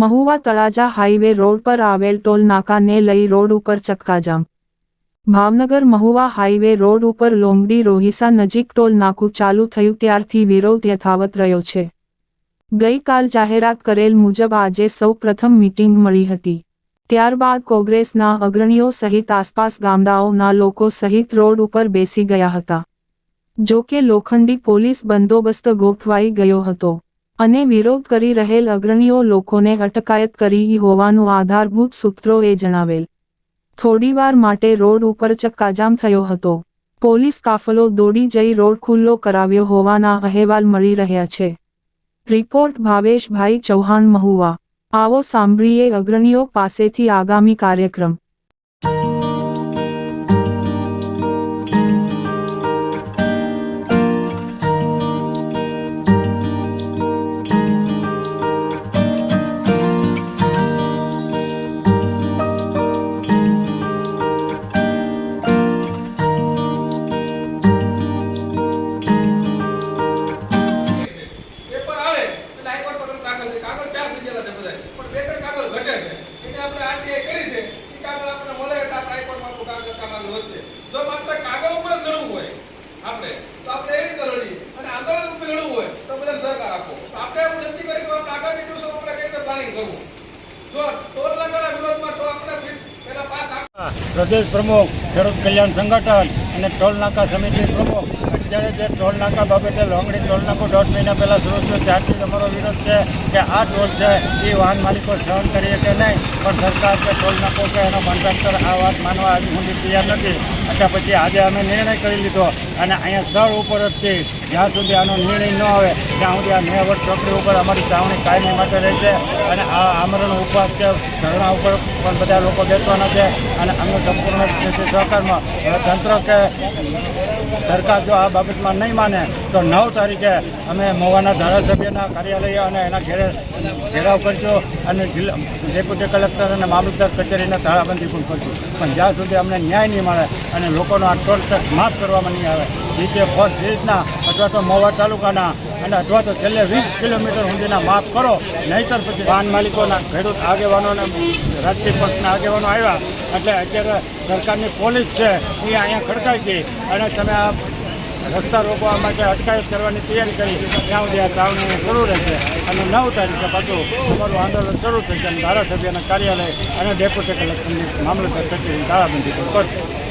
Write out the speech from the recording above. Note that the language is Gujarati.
મહુવા તળાજા હાઈવે રોડ પર આવેલ ટોલ નાકાને લઈ રોડ ઉપર ચક્કાજામ. ભાવનગર મહુવા હાઈવે રોડ ઉપર લોંગડી રોહિસા નજીક ટોલ નાકું ચાલુ થયું ત્યારથી વિરોધ યથાવત રહ્યો છે. ગઈકાલ જાહેરાત કરેલ મુજબ આજે સૌ પ્રથમ મીટિંગ મળી હતી. ત્યારબાદ કોંગ્રેસના અગ્રણીઓ સહિત આસપાસ ગામડાઓના લોકો સહિત રોડ ઉપર બેસી ગયા હતા. જો કે લોખંડી પોલીસ બંદોબસ્ત ગોઠવાઈ ગયો હતો. અને વિરોધ કરી રહેલ અગ્રણીઓ લોકોને અટકાયત કરી હોવાનું આધારભૂત સૂત્રોએ જણાવેલ. થોડીવાર માટે રોડ ઉપર ચક્કાજામ થયો હતો. પોલીસ કાફલો દોડી જઈ રોડ ખુલ્લો કરાવ્યો હોવાના અહેવાલ મળી રહ્યા છે. રિપોર્ટ ભાવેશભાઈ ચૌહાણ મહુવા. આવો સાંભળીએ અગ્રણીઓ પાસેથી આગામી કાર્યક્રમ. કાગળ આપણે મળે એટલે આપણે હાઈકોર્ટમાં આપણું કાગળ કામ આગળ વધશે જો માત્ર કાગળ ઉપર જ લડવું હોય આપણે, તો આપણે એ રીતે લડીએ. અને આંદોલન ઉપર લડવું હોય, તો બધાને સહકાર આપો આપણે એવું નક્કી કરી કે આગામી દિવસોમાં આપણે કઈ રીતે પ્લાનિંગ કરવું. જો ટોલ નાકાના વિરોધમાં તો આપણે પાસ પ્રદેશ પ્રમુખ ખેડૂત કલ્યાણ સંગઠન અને ટોલ નાકા સમિતિ પ્રમુખ અત્યારે જે ટોલ નાકા બાબતે લોંગડી ટોલ નાકો દોઢ મહિના પહેલાં શરૂ થયો ત્યારથી અમારો વિરોધ છે કે આ ટોલ છે. એ વાહન માલિકો સહન કરીએ કે નહીં. પણ સરકાર કે ટોલ નાકો કે એનો કોન્ટ્રાક્ટર આ વાત માનવા હજી સુધી તૈયાર નથી. એટલે પછી આજે અમે નિર્ણય કરી લીધો અને અહીંયા સ્થળ ઉપર જ છે. જ્યાં સુધી આનો નિર્ણય ન આવે, ત્યાં સુધી આ નેવટ ચોકડી ઉપર અમારી ચાવણી કાયમી માટે રહે છે. અને આ આમરણ ઉપવાસ કે ધરણા ઉપર પણ બધા લોકો બેસવાના છે. અને અમને સંપૂર્ણ સહકારમાં. તંત્ર કે સરકાર જો આ બાબતમાં નહીં માને, તો નવ તારીખે અમે મોવાના ધારાસભ્યના કાર્યાલય અને એના ઘેરે ઘેરાવ કરશું અને જિલ્લા ડેપ્યુટી કલેક્ટર અને મામલતદાર કચેરીને તાળાબંધી પણ કરશું. પણ જ્યાં સુધી અમને ન્યાય નહીં મળે અને લોકોનો આ ટોલ ટેક્સ માફ કરવામાં નહીં આવે રીતે ફર્સ્ટ સિરીઝના અથવા તો મહુવા તાલુકાના અને અથવા તો છેલ્લે વીસ કિલોમીટર સુધીના માફ કરો, નહીતર પછી વાહન માલિકોના ખેડૂત આગેવાનો અને રાજકીય પક્ષના આગેવાનો આવ્યા. એટલે અત્યારે સરકારની પોલીસ છે, એ અહીંયા ખડકાઈ ગઈ. અને તમે આ રસ્તા રોકવા માટે અટકાયત કરવાની તૈયારી કરી. ત્યાં સુધી આ ચાવણી શરૂ રહેશે. અને નવ તારીખે પાછું અમારું આંદોલન શરૂ થશે અને ધારાસભ્યના કાર્યાલય અને ડેપ્યુટી કલેક્ટરની મામલતદાર કચેરી તાળાબંધી પણ કરશે.